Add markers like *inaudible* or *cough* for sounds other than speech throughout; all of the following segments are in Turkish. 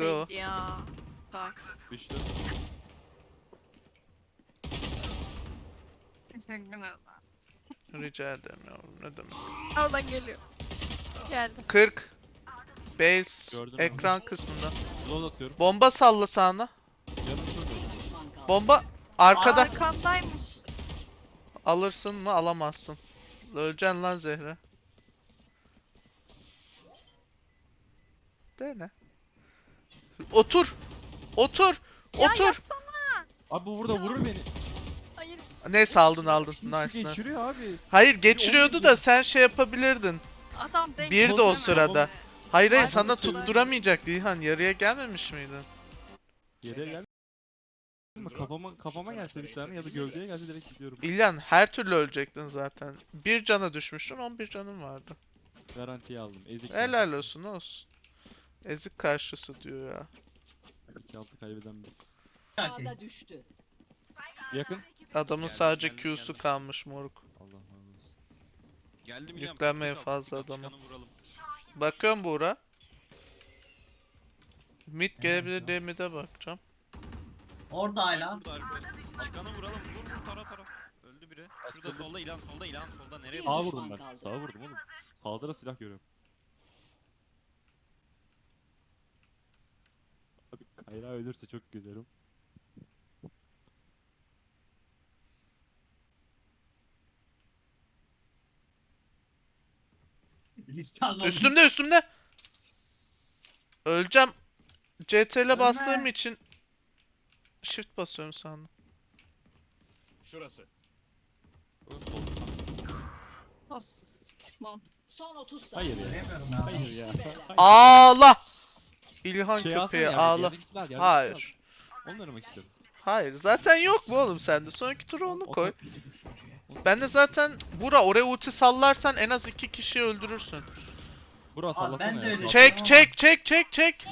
go. Ya. Bak. Düştü. Teşekkürler. Rica ederim yavrum ne demek. Oradan geliyor. Geldi. 40. Base Gördün mü? ekran kısmında. Load atıyorum. Bomba salla sağına. Canım. Bomba arkada. Arkandaymış. Alırsın mı alamazsın. Öleceksin lan Zehra. Dene. Otur. Otur. Ya Otur. yapsana. Abi bu burada vurur beni. Hayır. Neyse aldın aldın. Nice nice. geçiriyor abi. Hayır geçiriyordu da sen şey yapabilirdin. Adam. Bir de o sırada. Hayır hayır Ay, sana güzel. tutturamayacaktı İlhan. Yarıya gelmemiş miydin? Yere gel. Kafama kafama gelse bir tane ya da gövdeye gelse direkt gidiyorum. İlhan her türlü ölecektin zaten. Bir cana düşmüştün 11 canın vardı. Garantiye aldım. Ezik. Helal olsun olsun. Ezik karşısı diyor ya. 2-6 kaybeden biz. Ağda düştü. Yakın. Adamın Geldim, sadece geldim, Q'su geldim. kalmış moruk. Allah razı olsun. Geldim İlhan. Yüklenmeye fazla adamı. çıkanı vuralım. Bakıyorum Buğra. Mid gelebilir diye mid'e bakacağım. Orada hala. Burada. Çıkanı vuralım. Vur vur tara tara. Öldü biri. Şurada solda İlhan solda İlhan solda. Nereye Bir Sağa vurdum ben. Sağa vurdum oğlum. Sağda da silah görüyorum. Abi Kayra ölürse çok gülerim. Almadım. Üstümde üstümde. Öleceğim. CTRL bastığım için Shift basıyorum sandım. Şurası. Lan. Son 30 saniye. Hayır ya. Hayır ya. Hayır. Ağla. İlhan Şey köpeği yerdeki, ağla. silah, Hayır. silah. Onu oynamak istiyorum. Hayır. Zaten yok mu oğlum sende? Sonraki tura onu koy. Ben de zaten Bura oraya ulti sallarsan en az iki kişiyi öldürürsün. Bura sallasana ya. Çek çek çek çek çek.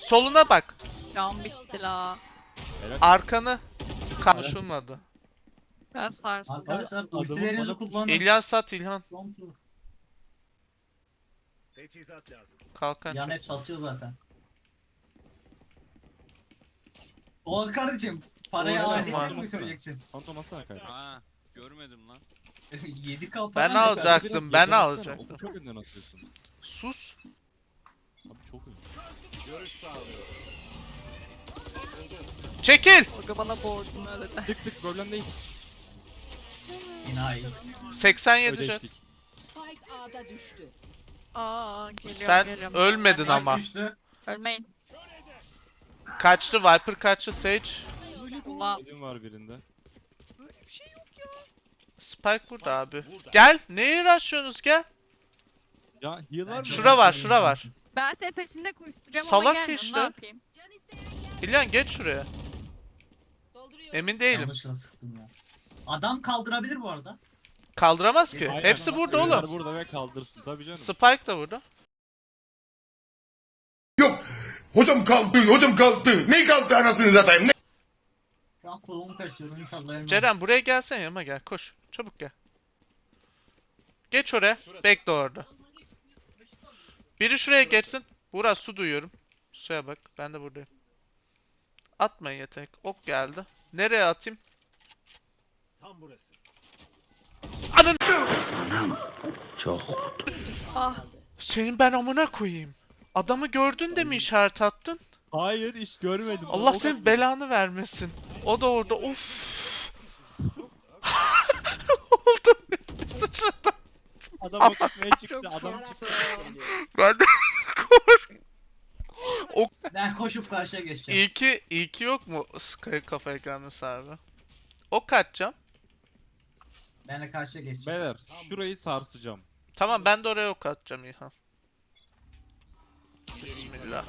Soluna bak. Can bitti la. Arkanı konuşulmadı. Ben sarsın. Arkadaşlar Adamın ultilerinizi bana- kullanın. İlhan sat İlhan. Teçhizat lazım. Kalkan Yan çek. hep satıyor zaten. O kardeşim parayı Oğlum var. mı söyleyeceksin? Phantom atsana Kayra. Aa görmedim lan. *laughs* 7 kal Ben. Alacaktım, Biraz ben atsana, alacaktım. Çok önden atıyorsun. Sus. Abi çok önden. Görüş sağlıyorum. Çekil. Orada bana boğdun öyle de. Sık sık problem değil. İnayi. 87 jet. Ödeştik. Spike A'da düştü. Aa geliyorum Sen geliyorum. ölmedin ama. Düştü. Ölmeyin. Kaçtı Viper kaçtı Sage. Elim var birinde. Spike burada abi. Gel. Neye rushlıyorsunuz gel. Ya heal var mı? Şura var şura var. Ben senin peşinde koşturuyorum Salak ama gelmiyorum. işte. Ne yapayım? İlhan geç şuraya. Dolduruyorum. Emin değilim. Sıktım ya. Adam kaldırabilir bu arada. Kaldıramaz ki. Aynen. Hepsi burada oğlum. burada ve kaldırsın tabii canım. Spike da burada. Hocam kaldı, hocam kaldı. Ne kaldı anasını satayım? Ne? Şu an kolumu kaşıyorum inşallah. Ceren buraya gelsene yanıma gel. Koş. Çabuk gel. Geç oraya. Bekle orada. Biri şuraya geçsin. Burak su duyuyorum. Suya bak. Ben de buradayım. Atmayın yetenek. Ok geldi. Nereye atayım? Tam burası. Anın. Ah. Senin ben amına koyayım. Adamı gördün de mi işaret attın? Hayır hiç görmedim. Allah O senin belanı vermesin. O da orada. Of. *laughs* Oldu. Sıçradı. Adam ok atmaya çıktı. Adam çıktı. Ben de *laughs* Ben koşup karşıya geçeceğim. İyi ki, iyi ki yok mu Sky kafa ekranlısı abi? Ok atacağım. Ben de karşıya geçeceğim. Beyler şurayı sarsacağım. Tamam ben de oraya ok atacağım İlhan. Bismillah.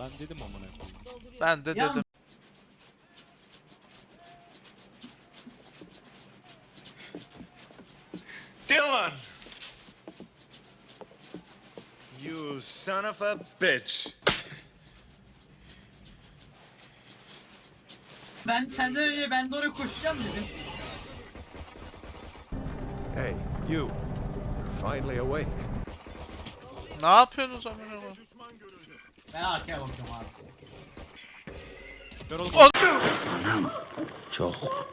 Ben dedim amına koyayım. Ben de Ya- dedim. Dylan! You son of a bitch. Ben senden önce ben de oraya koşacağım dedim. Hey, you. You're finally awake. Ne yapıyorsunuz amına koyayım? Düşman görüldü. Ben arkaya bakıyorum abi. Ver oğlum.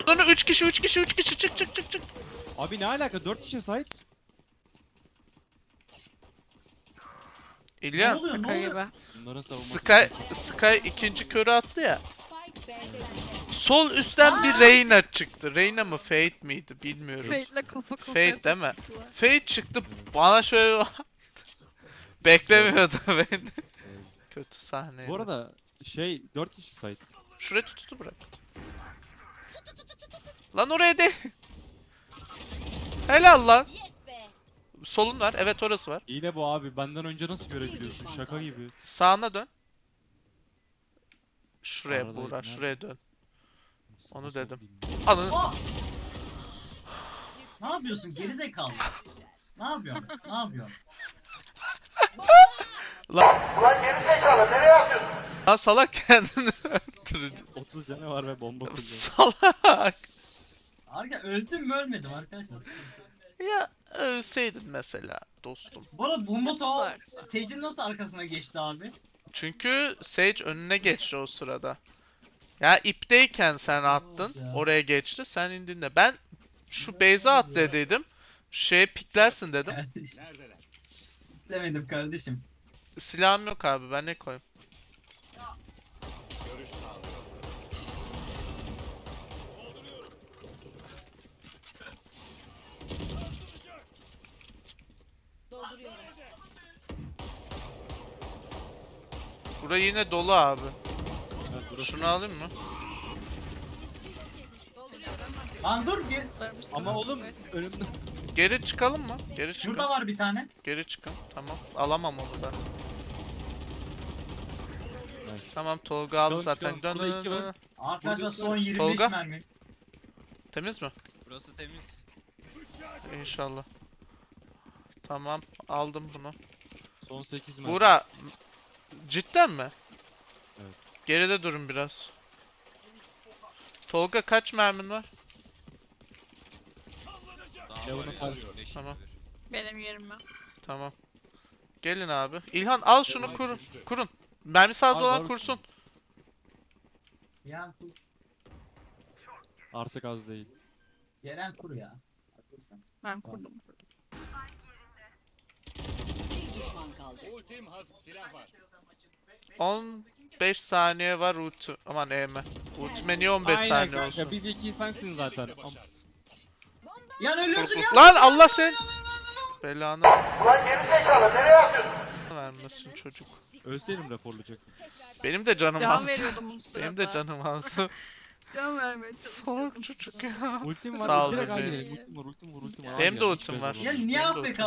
Sonra 3 kişi 3 kişi 3 kişi çık çık çık çık. Abi ne alaka? 4 kişi site. Ne İlyan oluyor ne oluyor? gibi. Bunların savunması. Sky Sky ikinci körü attı ya. Sol üstten bir Reyna çıktı. Reyna mı Fate miydi bilmiyorum. Fate'le kafa kafaya Fate değil mi? Fate çıktı bana şöyle baktı. Beklemiyordu beni. Kötü sahne. Bu arada şey 4 kişi site. Şuraya tutu bırak. Lan oraya değil. Helal lan. Yes be. Solun var. Evet orası var. İyi bu abi. Benden önce nasıl görebiliyorsun? Şaka gibi. Sağına dön. Şuraya Buğra, şuraya dön. Onu dedim. Alın. Oh! Ne yapıyorsun gerizekalı? Ne yapıyorsun? Ne yapıyorsun? Lan salak kendini öldürücü. 30 canı var ve bomba kullanıyor. Salak. Arka öldüm mü ölmedim arkadaşlar. Ya ölseydin mesela dostum. Bu arada Bumbuto Varsa. Sage'in nasıl arkasına geçti abi? Çünkü Sage önüne geçti o sırada. Ya ipteyken sen attın. ya. Oraya geçti. Sen indin de. Ben şu base'e at dediydim. Şeye piklersin dedim. Neredeler? Demedim kardeşim. Silahım yok abi. Ben ne koyayım? Dolduruyorum. Burası yine dolu abi. Evet, burası- Şunu alayım mı? Dolduruyorum. Lan dur gel. Ama oğlum önümde. Geri çıkalım mı? Geri çıkalım. Şurada var bir tane. Geri çıkın. Tamam. Alamam onu da. Nice. Tamam Tolga aldı Çıkalım, zaten. çıkalım. Dön Burada dön iki dön. var. Arkadaşlar son 25 Tolga? mermi. Temiz mi? Burası temiz. İnşallah. Tamam. Aldım bunu. Son 8 mi? Buğra. Cidden mi? Evet. Geride durun biraz. Tolga kaç mermin var? Sarıyorum. beş Tamam. Benim yerime. Tamam. Gelin abi. İlhan al şunu kurun. Kurun. Mermi sağda olan kursun. Yeren kur. Artık az değil. Yeren kur ya. Haklısın. Ben kurdum. Bir düşman kaldı. Ultim hazır silah var. 15 saniye var ulti. Aman EM. Ultime niye 15 Aynen saniye kanka. olsun? Biz iki sensin zaten. Birlikte Yan ölüyorsun ya. Lan Allah sen belanı. Ulan geri zekalı nereye atıyorsun? Vermesin çocuk. Ölseydim raporlayacak. Benim de canım Can az. veriyordum bu sırada. Benim de canım az. *laughs* Can vermeye çalışıyordum. Salak çocuk ya. Ultim var. Sağ ol direkt bebeğim. Ultim var, ultim var, ultim var. Benim de girelim, ultim var. Ya niye AFK.